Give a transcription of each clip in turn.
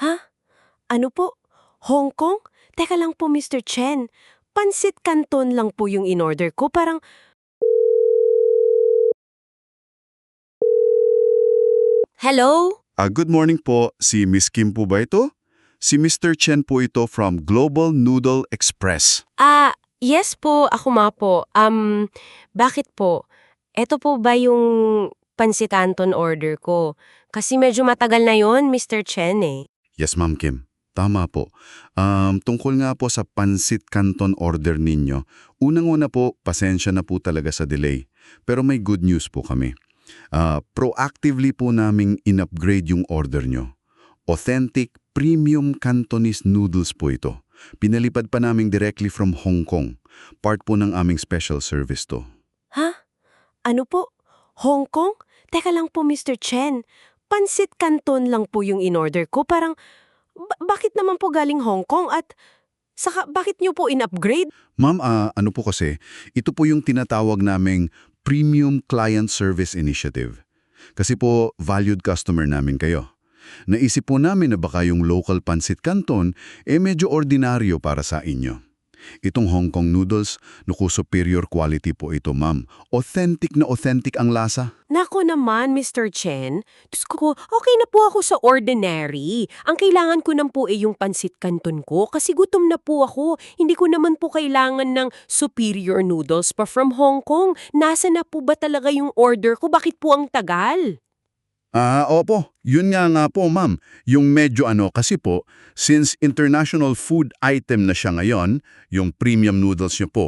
Ha? Ano po? Hong Kong? Teka lang po, Mr. Chen. Pansit Canton lang po yung in-order ko. Parang... Hello? Ah, good morning po. Si Miss Kim po ba ito? Si Mr. Chen po ito from Global Noodle Express. Ah, yes po. Ako nga po. Um, bakit po? Ito po ba yung pansit Canton order ko? Kasi medyo matagal na yon, Mr. Chen eh. Yes, Ma'am Kim. Tama po. Um, tungkol nga po sa Pansit Canton order ninyo, unang-una po, pasensya na po talaga sa delay. Pero may good news po kami. Ah, proactively po naming in-upgrade yung order nyo. Authentic premium Cantonese noodles po ito. Pinalipad pa namin directly from Hong Kong. Part po ng aming special service to. Ha? Ano po? Hong Kong? Teka lang po, Mr. Chen. Pansit Canton lang po yung in-order ko. Parang, ba- bakit naman po galing Hong Kong at saka bakit nyo po in-upgrade? Ma'am, ah, ano po kasi, ito po yung tinatawag naming Premium Client Service Initiative. Kasi po, valued customer namin kayo. Naisip po namin na baka yung local pancit canton eh medyo ordinaryo para sa inyo. Itong Hong Kong noodles, naku superior quality po ito ma'am. Authentic na authentic ang lasa. Nako naman, Mr. Chen. Diyos ko, okay na po ako sa ordinary. Ang kailangan ko lang po ay yung pansit canton ko kasi gutom na po ako. Hindi ko naman po kailangan ng superior noodles pa from Hong Kong. Nasa na po ba talaga yung order ko? Bakit po ang tagal? Ah, opo. Yun nga nga po, ma'am. Yung medyo ano kasi po, since international food item na siya ngayon, yung premium noodles niyo po,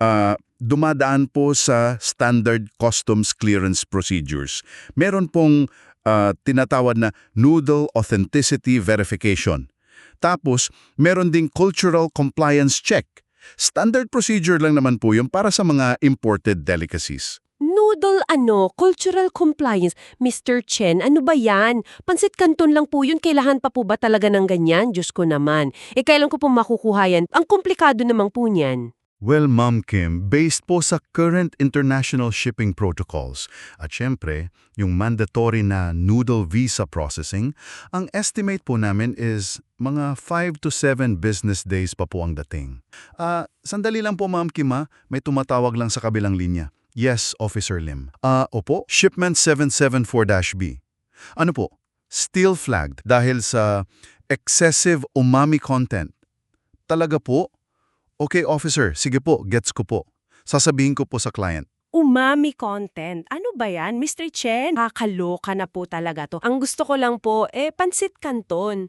ah, dumadaan po sa standard customs clearance procedures. Meron pong ah, tinatawag na noodle authenticity verification. Tapos, meron ding cultural compliance check. Standard procedure lang naman po yun para sa mga imported delicacies. Noodle ano, cultural compliance. Mr. Chen, ano ba yan? Pansit kanton lang po yun, kailangan pa po ba talaga ng ganyan? Diyos ko naman. Eh, kailan ko po makukuha yan? Ang komplikado namang po niyan. Well, Ma'am Kim, based po sa current international shipping protocols at syempre, yung mandatory na noodle visa processing, ang estimate po namin is mga 5 to 7 business days pa po ang dating. Ah, sandali lang po Ma'am Kim ha, may tumatawag lang sa kabilang linya. Yes, Officer Lim. Ah, opo, shipment 774-B. Ano po? Still flagged dahil sa excessive umami content. Talaga po? Okay, officer. Sige po, gets ko po. Sasabihin ko po sa client. Umami content. Ano ba yan, Mr. Chen? Kakaloka na po talaga to. Ang gusto ko lang po, eh, pansit kanton.